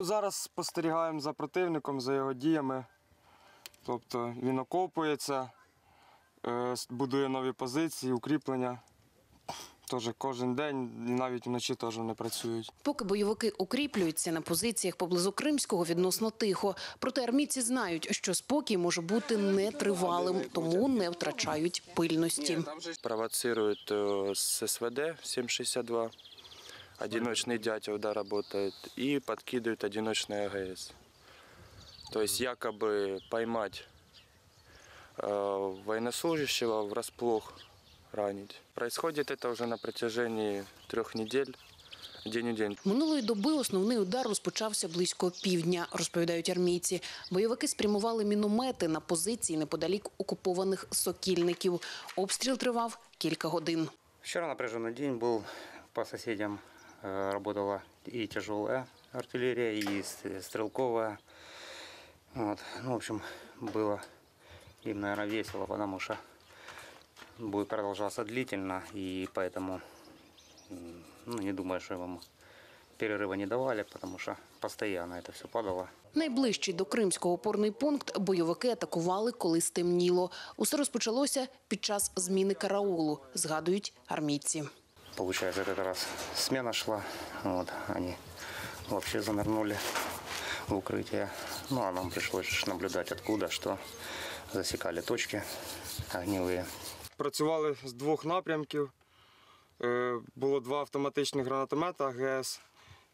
Зараз спостерігаємо за противником, за його діями. Тобто він окопується, е, будує нові позиції, укріплення. Тож кожен день і навіть вночі теж вони працюють. Поки бойовики укріплюються на позиціях поблизу Кримського відносно тихо. Проте армійці знають, що спокій може бути нетривалим, тому не втрачають пильності. Провоцируют э, с СВД 7,62 Одиночный дятел, да, работает. И подкидывают одиночный АГС. То есть якобы поймать э, военнослужащего врасплох ранить. Происходит это уже на протяжении трех недель, день у день. Минулої доби основний удар розпочався близько півдня, розповідають армійці. Бойовики спрямували міномети на позиції неподалік окупованих сокільників. Обстріл тривав кілька годин. Вчера напряженный день был. По соседям э, работала и тяжелая артиллерия, и с- стрелковая. Вот. Ну, в общем, было им, наверное, весело, потому что будет продолжаться длительно, и поэтому м, ну, не думаю, что им перерыва не давали, потому что постоянно это все падало. Найближчий до Кримського опорний пункт бойовики атакували, коли стемніло. Усе розпочалося під час зміни караулу, згадують армійці. Получается, этот раз смена шла. Вот, они вообще занырнули в укрытие. Ну, а нам пришлось наблюдать откуда, что засекали точки огневые. Працювали з двох напрямків. Е, Було два автоматичних гранатомета АГС,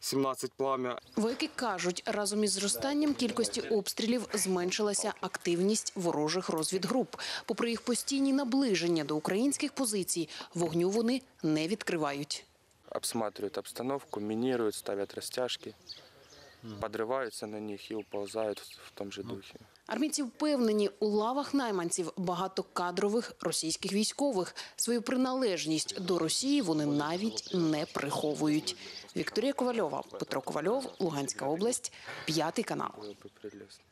17 плам'я. Вояки кажуть, разом із зростанням кількості обстрілів зменшилася активність ворожих розвідгруп. Попри їх постійні наближення до українських позицій, вогню вони не відкривають. Обсматривають обстановку, мінірують, ставлять растяжки, подрываются на них и уползают в том же духе. Армійці впевнені, у лавах найманців багато кадрових російських військових. Свою приналежність до Росії вони навіть не приховують. Вікторія Ковальова, Петро Ковальов, Луганська область, п'ятий канал. Было бы прелестно.